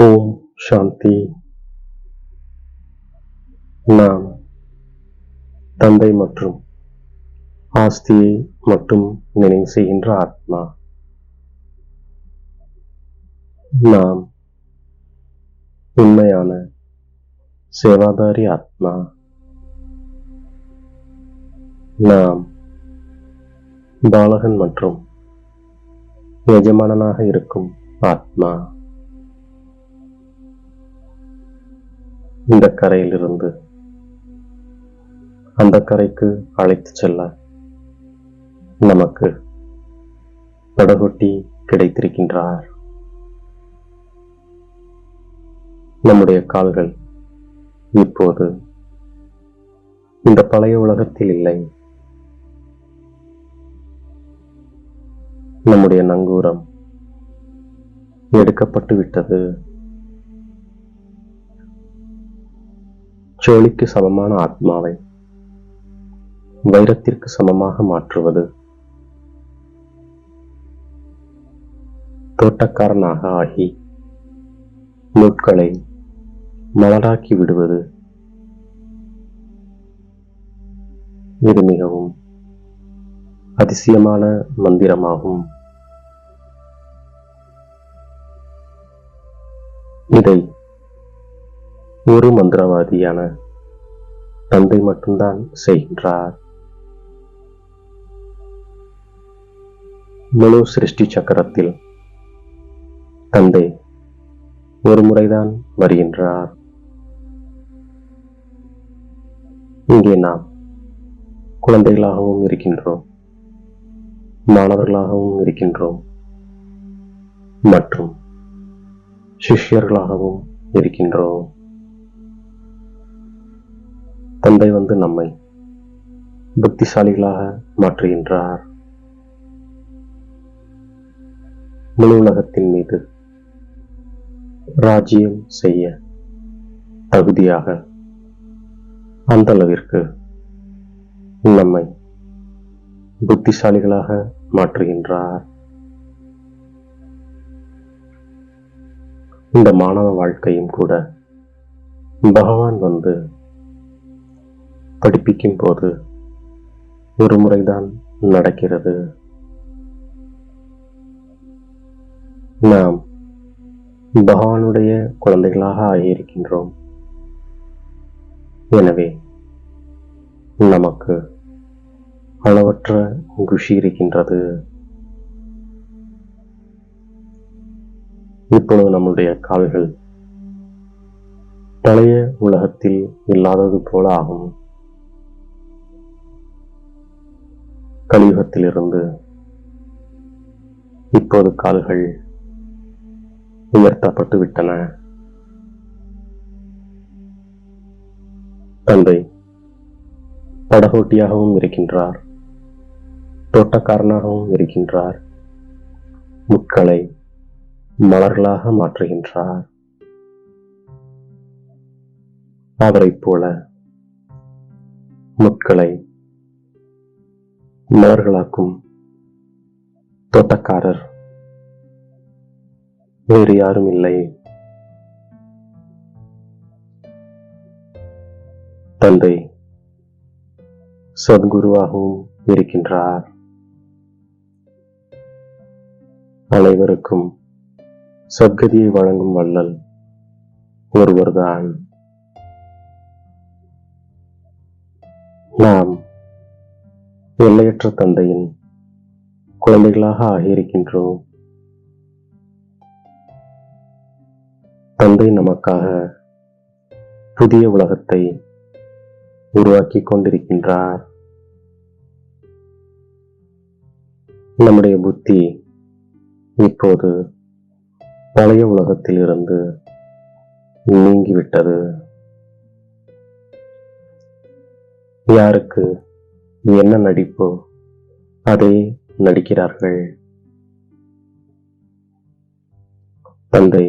ஓம் சாந்தி. நாம் தந்தை மற்றும் ஆஸ்தியை மட்டும் நினைவு செய்கின்ற ஆத்மா. நாம் உண்மையான சேவாதாரி ஆத்மா. நாம் பாலகன் மற்றும் எஜமானனாக இருக்கும் ஆத்மா. இந்த கரையிலிருந்து அந்த கரைக்கு அழைத்து செல்ல நமக்கு படகொட்டி கிடைத்திருக்கின்றார். நம்முடைய கால்கள் இப்போது இந்த பழைய உலகத்தில் இல்லை. நம்முடைய நங்கூரம் எடுக்கப்பட்டு விட்டது சோழிக்கு சமமான ஆத்மாவை வைரத்திற்கு சமமாக மாற்றுவது. தோட்டக்காரனாக ஆகி நூட்களை மலராக்கி விடுவது இது மிகவும் அதிசயமான மந்திரமாகும். இதை ஒரு மந்திரவாதியான தந்தை மட்டும்தான் செய்கின்றார். முழு சிருஷ்டி சக்கரத்தில் தந்தை ஒரு முறைதான் வருகின்றார். இங்கே நாம் குழந்தைகளாகவும் இருக்கின்றோம் மாணவர்களாகவும் இருக்கின்றோம் மற்றும் சிஷ்யர்களாகவும் இருக்கின்றோம். தந்தை வந்து நம்மை புத்திசாலிகளாக மாற்றுகின்றார். முழு உலகத்தின் மீது ராஜ்யம் செய்ய தகுதியாக அந்த அளவிற்கு நம்மை புத்திசாலிகளாக மாற்றுகின்றார். இந்த மாணவ வாழ்க்கையும் கூட பகவான் வந்து படிப்பிக்கும் போது ஒரு முறைதான் நடக்கிறது. நாம் பகவானுடைய குழந்தைகளாக ஆகியிருக்கின்றோம். எனவே நமக்கு அளவற்ற குஷி இருக்கின்றது. இப்பொழுது நம்முடைய கால்கள் பழைய உலகத்தில் இல்லாதது போல ஆகும். கலியுகத்திலிருந்து இப்போது கால்கள் உயர்த்தப்பட்டு விட்டன. தந்தை படகோட்டியாகவும் இருக்கின்றார். தோட்டக்காரனாகவும் இருக்கின்றார். முட்களை மலர்களாக மாற்றுகின்றார். அவரைப் போல முட்களை உள்ளவர்களாக்கும் தோட்டக்காரர். வேறு யாரும் இல்லை. தந்தை சத்குருவாகவும் இருக்கின்றார். அனைவருக்கும் சத்கதியை வழங்கும் வள்ளல் ஒருவர்தான். நாம் எல்லையற்ற தந்தையின் குழந்தைகளாக ஆகியிருக்கின்றோம். தந்தை நமக்காக புதிய உலகத்தை உருவாக்கி கொண்டிருக்கின்றார். நம்முடைய புத்தி இப்போது பழைய உலகத்தில் இருந்து நீங்கிவிட்டது. யாருக்கு என்ன நடிப்போ அதை நடிக்கிறார்கள். தந்தை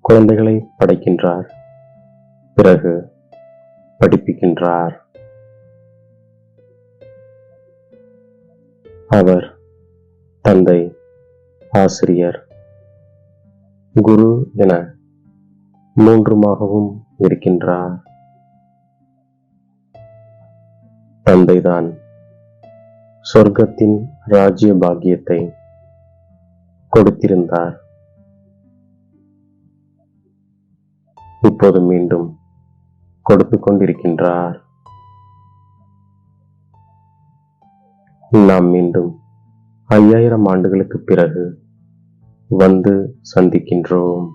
குழந்தைகளை படைக்கின்றார் பிறகு படிப்பிக்கின்றார். அவர் தந்தை ஆசிரியர் குரு என மூன்றுமாகவும் இருக்கின்றார். தந்தைதான். சொர்க்கத்தின் ராஜ்ய பாக்கியத்தை கொடுத்திருந்தார். இப்போது மீண்டும் கொடுத்து கொண்டிருக்கின்றார். நாம் மீண்டும் ஐயாயிரம் ஆண்டுகளுக்கு பிறகு வந்து சந்திக்கின்றோம்.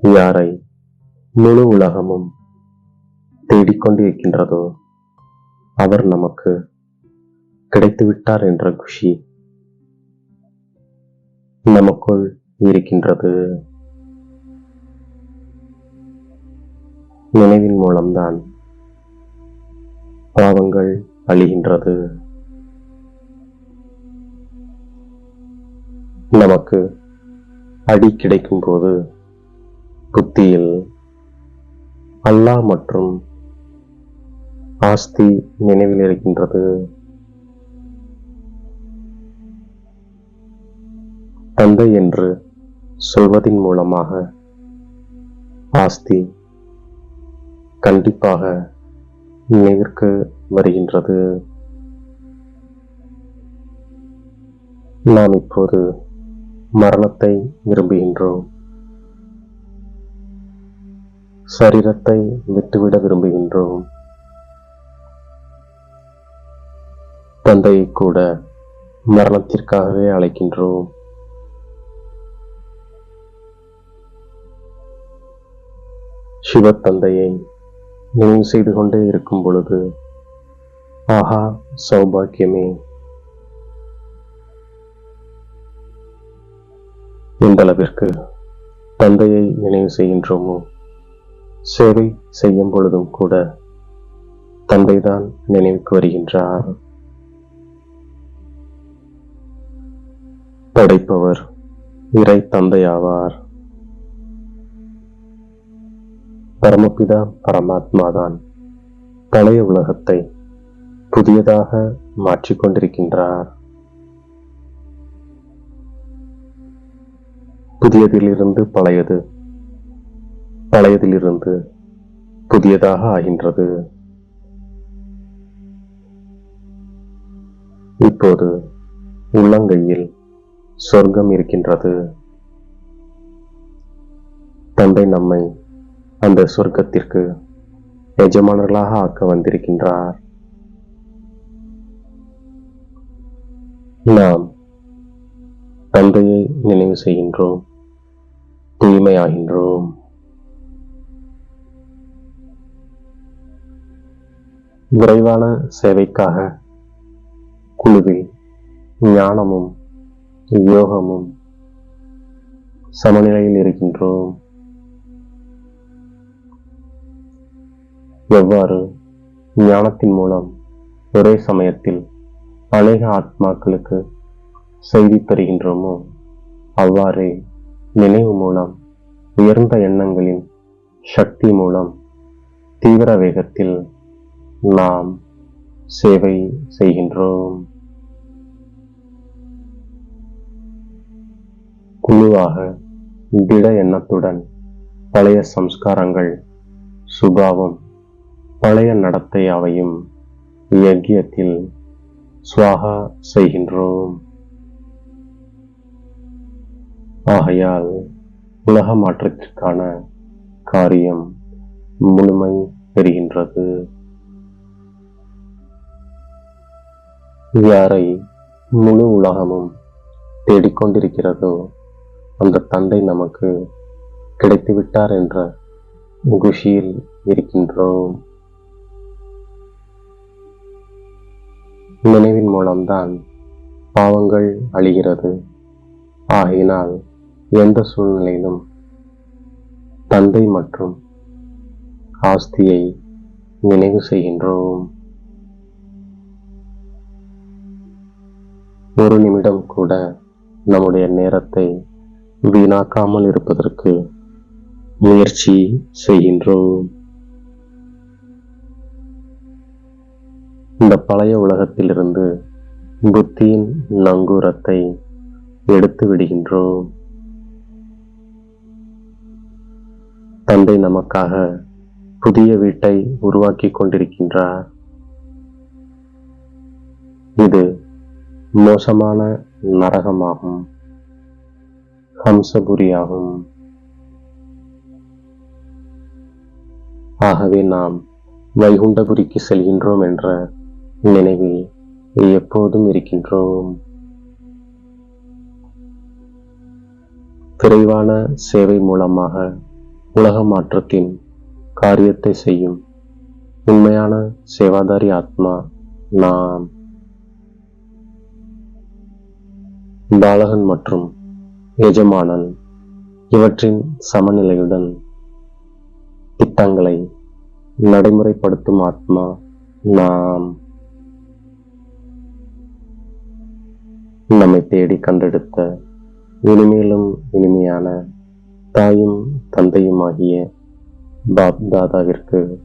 யாரை? முழு உலகமும் தேடிக்கொண்டிருக்கின்றதோ? அவர் நமக்கு கிடைத்துவிட்டார் என்ற குஷி நமக்குள் இருக்கின்றது. நினைவின் மூலம்தான் பாவங்கள் அழிகின்றது. நமக்கு அடி கிடைக்கும் போது புத்தியில் அல்லாஹ் மற்றும் ஆஸ்தி நினைவில் இருக்கின்றது. தந்தை என்று சொல்வதின் மூலமாக ஆஸ்தி கண்டிப்பாக நினைவிற்கு வருகின்றது. நாம் இப்போது மரணத்தை விரும்புகின்றோம். சரீரத்தை விட்டுவிட விரும்புகின்றோம். தந்தையை கூட மரணத்திற்காகவே அழைக்கின்றோம். சிவ தந்தையை நினைவு செய்து கொண்டே இருக்கும் பொழுது ஆஹா சௌபாக்கியமே. எந்த அளவிற்கு தந்தையை நினைவு செய்கின்றோமோ சேவை செய்யும் பொழுதும் கூட தந்தைதான் நினைவுக்கு வருகின்றார். படைப்பவர் இறை தந்தையாவார். பரமபிதா பரமாத்மாதான் பழைய உலகத்தை புதியதாக மாற்றிக்கொண்டிருக்கின்றார் புதியதிலிருந்து பழையது பழையதிலிருந்து புதியதாக ஆகின்றது. இப்போது உள்ளங்கையில் சொர்க்கம் இருக்கின்றது. தந்தை நம்மை அந்த சொர்க்கத்திற்கு எஜமானர்களாக ஆக்க வந்திருக்கின்றார். நாம் தந்தையை நினைவு செய்கின்றோம் தூய்மையாகின்றோம். விரைவான சேவைக்காக குழுவில் ஞானமும் யோகமும் சமநிலையில் இருக்கின்றோம். எவ்வாறு? ஞானத்தின் மூலம் ஒரே சமயத்தில் அநேக ஆத்மாக்களுக்கு செய்தி தருகின்றோமோ அவ்வாறே நினைவு மூலம் உயர்ந்த எண்ணங்களின் சக்தி மூலம் தீவிர வேகத்தில் நாம் சேவை செய்கின்றோம். குழுவாக திட எண்ணத்துடன் பழைய சம்ஸ்காரங்கள் சுபாவம் பழைய நடத்தை அவையும் யக்கியத்தில் சுவாகா செய்கின்றோம். ஆகையால் உலக மாற்றத்திற்கான காரியம் முழுமை பெறுகின்றது. யாரை முழு உலகமும் தேடிக்கொண்டிருக்கிறதோ அந்த தந்தை நமக்கு கிடைத்து விட்டார் என்ற குஷியில் இருக்கின்றோம். நினைவின் மூலம்தான் பாவங்கள் அழிகிறது. ஆகையினால் எந்த சூழ்நிலையிலும் தந்தை மற்றும் ஆஸ்தியை நினைவு செய்கின்றோம். ஒரு நிமிடம் கூட நம்முடைய நேரத்தை வீணாக்காமல் இருப்பதற்கு முயற்சி செய்கின்றோம். இந்த பழைய உலகத்திலிருந்து புத்தியின் நங்கூரத்தை எடுத்து விடுகின்றோம். தந்தை நமக்காக புதிய வீட்டை உருவாக்கி கொண்டிருக்கின்றார். இது மோசமான நரகமாகும். ஹம்சபுரியாகும். ஆகவே நாம் வைகுண்டபுரிக்கு செல்கின்றோம் என்ற நினைவில் எப்போதும் இருக்கின்றோம். விரைவான சேவை மூலமாக உலக மாற்றத்தின் காரியத்தை செய்யும் உண்மையான சேவாதாரி ஆத்மா நாம். பாலகன் மற்றும் எஜமானன் இவற்றின் சமநிலையுடன் திட்டங்களை நடைமுறைப்படுத்தும் ஆத்மா நாம். நம்மை தேடி கண்டெடுத்த இனிமேலும் இனிமையான தாயும் தந்தையுமாகிய பாப் தாதாவிற்கு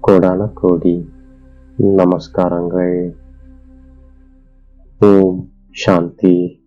கோடான கோடி நமஸ்காரங்கள். ஓம் சாந்தி.